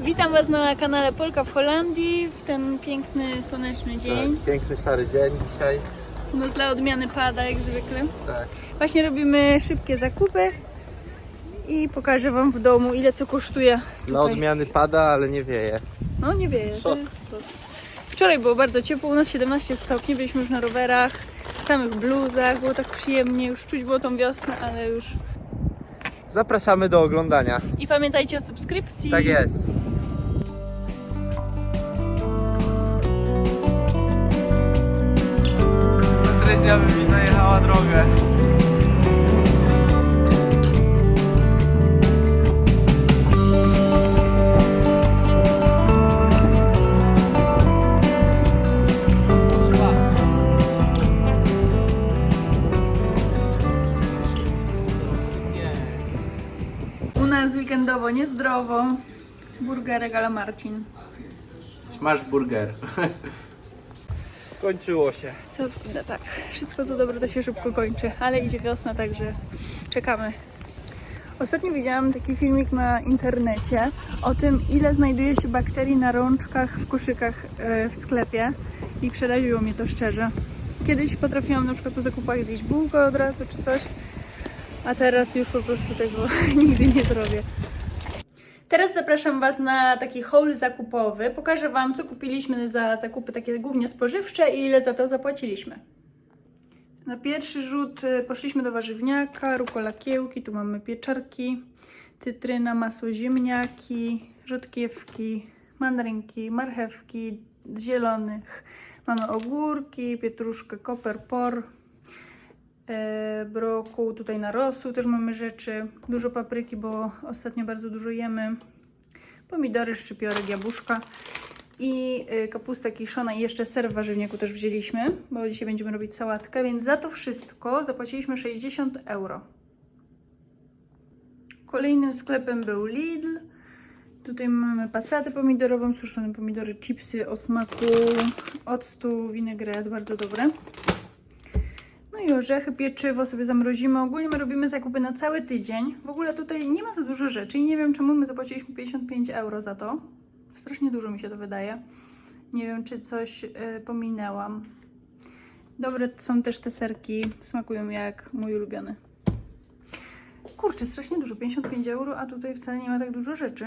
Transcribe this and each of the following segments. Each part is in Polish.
Witam Was na kanale Polka w Holandii w ten piękny, słoneczny dzień. Tak, piękny szary dzień dzisiaj. No dla odmiany pada jak zwykle. Tak. Właśnie robimy szybkie zakupy i pokażę Wam w domu ile co kosztuje tutaj. Na odmiany pada, ale nie wieje. No nie wieje, to Szok. jest plus. Wczoraj było bardzo ciepło, u nas 17 stopni, byliśmy już na rowerach, w samych bluzach, było tak przyjemnie, już czuć było tą wiosnę, ale już... Zapraszamy do oglądania. I pamiętajcie o subskrypcji. Tak jest. Patrycja by mi zajechała drogę. U nas weekendowo niezdrowo. Burgerek ale Marcin. Smash burger. Skończyło się. Co no tak, wszystko co dobre to się szybko kończy, ale idzie wiosna, także czekamy. Ostatnio widziałam taki filmik na internecie o tym, ile znajduje się bakterii na rączkach w koszykach e, w sklepie i przeraziło mnie to szczerze. Kiedyś potrafiłam na przykład po zakupach zjeść bułkę od razu czy coś, a teraz już po prostu tego nigdy nie zrobię. Teraz zapraszam Was na taki haul zakupowy. Pokażę Wam, co kupiliśmy za zakupy takie głównie spożywcze i ile za to zapłaciliśmy. Na pierwszy rzut y, poszliśmy do warzywniaka, rukola kiełki, tu mamy pieczarki, cytryna, masło ziemniaki, rzodkiewki, mandarynki, marchewki zielonych. Mamy ogórki, pietruszkę, koper, por, brokuł, tutaj na rosół też mamy rzeczy, dużo papryki, bo ostatnio bardzo dużo jemy, pomidory, szczypiorek, jabłuszka i y, kapusta kiszona i jeszcze ser w warzywniaku też wzięliśmy, bo dzisiaj będziemy robić sałatkę, więc za to wszystko zapłaciliśmy 60 euro. Kolejnym sklepem był Lidl. Tutaj mamy pasatę pomidorową, suszone pomidory, chipsy o smaku octu, winegret, bardzo dobre. No i orzechy, pieczywo sobie zamrozimy. Ogólnie my robimy zakupy na cały tydzień. W ogóle tutaj nie ma za dużo rzeczy i nie wiem czemu my zapłaciliśmy 55 euro za to. Strasznie dużo mi się to wydaje. Nie wiem, czy coś y, pominęłam. Dobre są też te serki, smakują jak mój ulubiony. Kurczę, strasznie dużo, 55 euro, a tutaj wcale nie ma tak dużo rzeczy.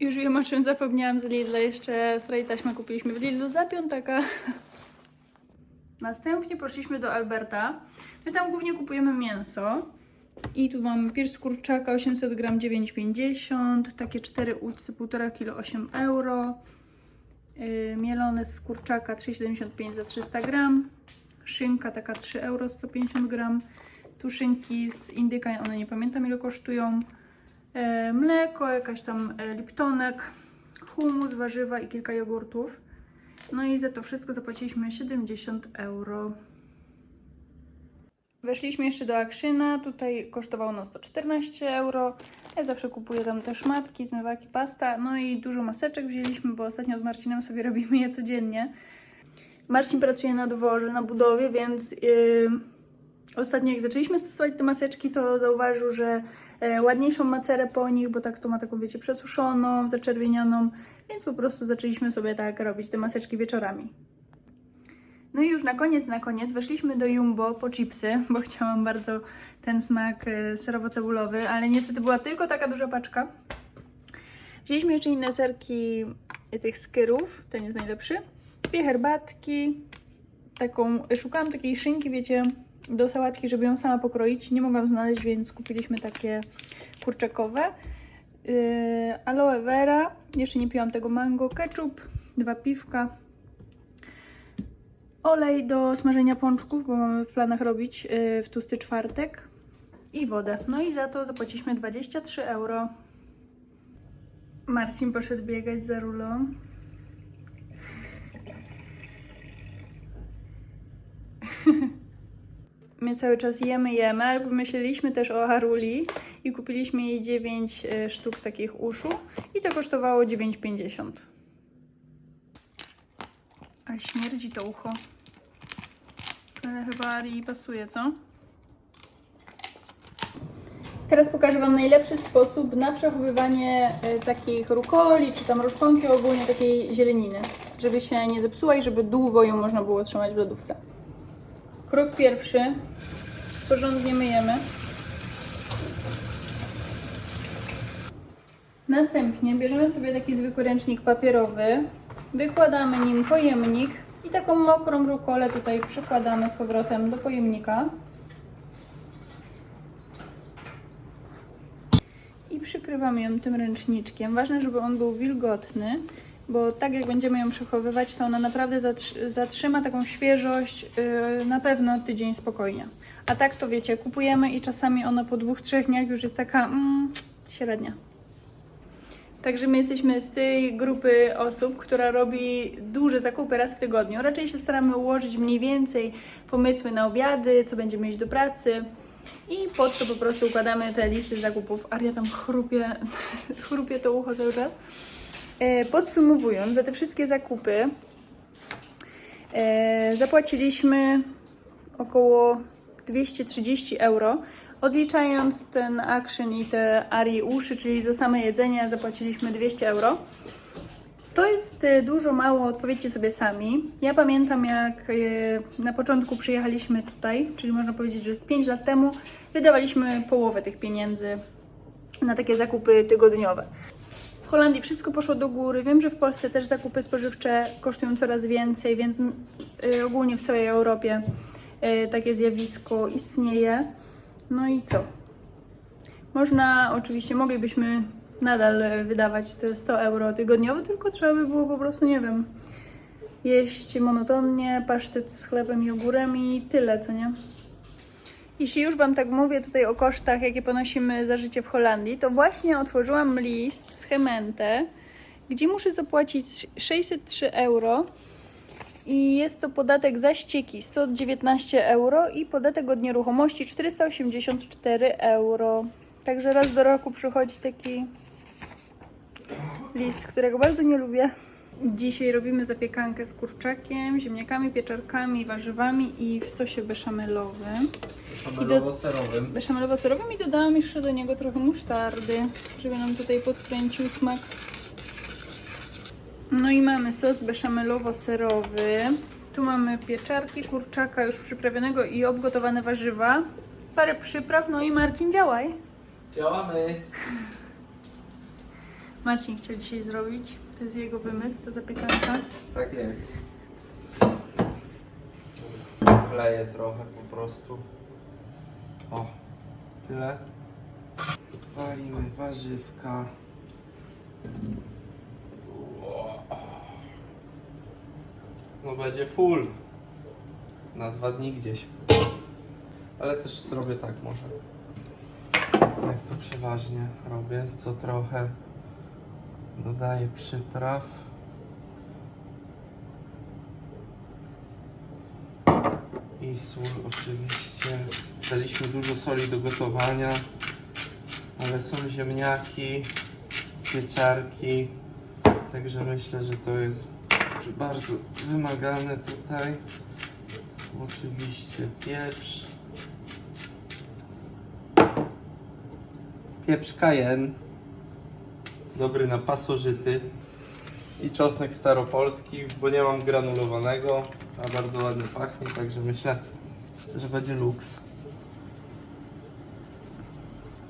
Już wiem o czym zapomniałam z Lidla, jeszcze sraj taśmę kupiliśmy w Lidlu za piątaka. Następnie poszliśmy do Alberta. My tam głównie kupujemy mięso. I tu mamy pierś z kurczaka 800 gram 9,50, takie 4 ucy 1,5 kg 8 euro, yy, mielone z kurczaka 3,75 za 300 gram, szynka taka 3 euro 150 gram, tu szynki z indyka, one nie pamiętam ile kosztują, yy, mleko, jakaś tam yy, liptonek, humus, warzywa i kilka jogurtów. No i za to wszystko zapłaciliśmy 70 euro. Weszliśmy jeszcze do Akrzyna, tutaj kosztowało nas 114 euro. Ja zawsze kupuję tam też matki, zmywaki, pasta, no i dużo maseczek wzięliśmy, bo ostatnio z Marcinem sobie robimy je codziennie. Marcin pracuje na dworze, na budowie, więc yy, ostatnio jak zaczęliśmy stosować te maseczki, to zauważył, że e, ładniejszą macerę po nich, bo tak to ma taką, wiecie, przesuszoną, zaczerwienioną, więc po prostu zaczęliśmy sobie tak robić te maseczki wieczorami. No i już na koniec, na koniec weszliśmy do Jumbo po chipsy, bo chciałam bardzo ten smak e, serowo-cebulowy, ale niestety była tylko taka duża paczka. Wzięliśmy jeszcze inne serki tych skyrów, ten jest najlepszy. Dwie herbatki, taką, szukałam takiej szynki, wiecie, do sałatki, żeby ją sama pokroić. Nie mogłam znaleźć, więc kupiliśmy takie kurczakowe. Yy, aloe vera, jeszcze nie piłam tego mango, ketchup, dwa piwka, olej do smażenia pączków, bo mamy w planach robić yy, w tłusty czwartek i wodę. No i za to zapłaciliśmy 23 euro. Marcin poszedł biegać za rulą. My cały czas jemy, jemy, ale pomyśleliśmy też o Haruli i kupiliśmy jej 9 e, sztuk takich uszu i to kosztowało 9,50. A śmierdzi to ucho. Ale chyba Arii pasuje, co? Teraz pokażę Wam najlepszy sposób na przechowywanie e, takich rukoli, czy tam roszponki ogólnie takiej zieleniny, żeby się nie zepsuła i żeby długo ją można było trzymać w lodówce. Krok pierwszy. Porządnie myjemy. Następnie bierzemy sobie taki zwykły ręcznik papierowy, wykładamy nim pojemnik i taką mokrą rukolę tutaj przykładamy z powrotem do pojemnika. I przykrywamy ją tym ręczniczkiem. Ważne, żeby on był wilgotny, bo tak jak będziemy ją przechowywać, to ona naprawdę zatr- zatrzyma taką świeżość yy, na pewno tydzień spokojnie. A tak to wiecie, kupujemy i czasami ona po dwóch, trzech dniach już jest taka mm, średnia. Także my jesteśmy z tej grupy osób, która robi duże zakupy raz w tygodniu. Raczej się staramy ułożyć mniej więcej pomysły na obiady, co będziemy iść do pracy. I pod to po prostu układamy te listy zakupów. Aria tam chrupie, chrupie to ucho cały czas. E, Podsumowując, za te wszystkie zakupy e, zapłaciliśmy około 230 euro. Odliczając ten action i te Arii uszy, czyli za same jedzenie, zapłaciliśmy 200 euro. To jest e, dużo, mało, odpowiedzcie sobie sami. Ja pamiętam, jak na początku przyjechaliśmy tutaj, czyli można powiedzieć, że z 5 lat temu, wydawaliśmy połowę tych pieniędzy na takie zakupy tygodniowe. Holandii wszystko poszło do góry. Wiem, że w Polsce też zakupy spożywcze kosztują coraz więcej, więc y, ogólnie w całej Europie y, takie zjawisko istnieje. No i co? Można, oczywiście, moglibyśmy nadal wydawać te 100 euro tygodniowo, tylko trzeba by było po prostu, nie wiem, jeść monotonnie, pasztet z chlebem i ogórem i tyle, co nie? Jeśli już Wam tak mówię tutaj o kosztach, jakie ponosimy za życie w Holandii, to właśnie otworzyłam list z Hemente, gdzie muszę zapłacić 603 euro i jest to podatek za ścieki 119 euro i podatek od nieruchomości 484 euro. Także raz do roku przychodzi taki list, którego bardzo nie lubię. Dzisiaj robimy zapiekankę z kurczakiem, ziemniakami, pieczarkami, warzywami i w sosie beszamelowym. Szamelowo-serowym. Beszamelowo-serowym i dodałam jeszcze do niego trochę musztardy, żeby nam tutaj podkręcił smak. No i mamy sos beszamelowo-serowy. Tu mamy pieczarki, kurczaka już przyprawionego i obgotowane warzywa. Parę przypraw, no i Marcin działaj. Działamy. Marcin chciał dzisiaj zrobić, to jest jego wymysł, ta zapiekanka. Tak jest. Kleję trochę po prostu. O, tyle. Walimy warzywka. No będzie full. Na dwa dni gdzieś. Ale też zrobię tak może. Jak to przeważnie robię, co trochę dodaję przypraw. I sól oczywiście. Daliśmy dużo soli do gotowania, ale są ziemniaki, pieczarki, także myślę, że to jest bardzo wymagane tutaj. Oczywiście pieprz. Pieprz kajen. Dobry na pasożyty. I czosnek staropolski, bo nie mam granulowanego, a bardzo ładnie pachnie, także myślę, że będzie luks.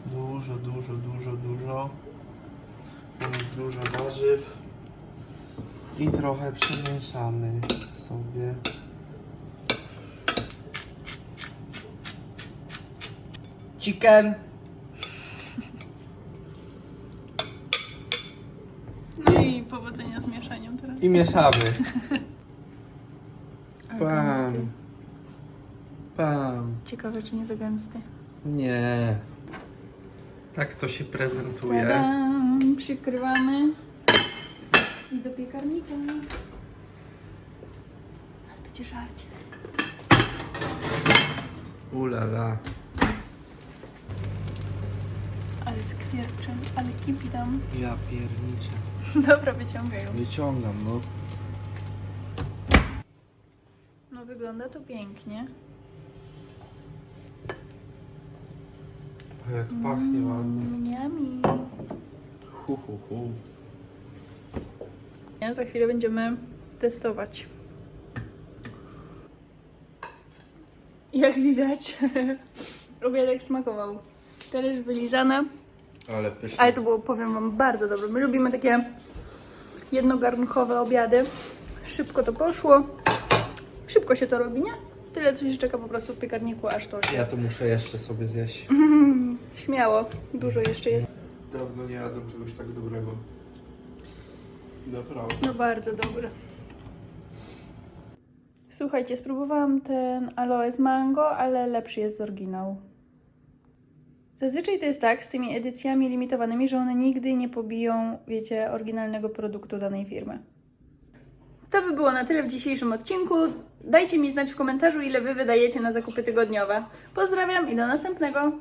Dużo, dużo, dużo, dużo. Jest dużo warzyw. I trochę przemieszamy sobie. Chicken. No i powodzenia z mieszaniem teraz. I mieszamy. Ale Pam. gęsty. Pam. Ciekawe, czy nie za gęsty. Nie. Tak to się prezentuje. Tadam! Przykrywamy i do piekarnika. Ale będzie żarcie. Ulala. Ale skwierczem, ale kipi tam. Ja pierniczę. Dobra, wyciągaj ją. Wyciągam, no. No wygląda to pięknie. Jak pachnie ładnie. Mniami. Hu, hu, hu. Ja za chwilę będziemy testować. Jak widać, obiadek smakował. Talerz wylizany, Ale pysznie. ale to było, powiem Wam, bardzo dobre. My lubimy takie jednogarnkowe obiady. Szybko to poszło. Szybko się to robi, nie? Tyle, co się czeka po prostu w piekarniku, aż to się... Ja to muszę jeszcze sobie zjeść. Śmiało, dużo jeszcze jest. Dawno nie jadłem czegoś tak dobrego. Naprawdę. No bardzo dobre. Słuchajcie, spróbowałam ten aloe z mango, ale lepszy jest oryginał. Zazwyczaj to jest tak z tymi edycjami limitowanymi, że one nigdy nie pobiją, wiecie, oryginalnego produktu danej firmy. To by było na tyle w dzisiejszym odcinku. Dajcie mi znać w komentarzu, ile Wy wydajecie na zakupy tygodniowe. Pozdrawiam i do następnego!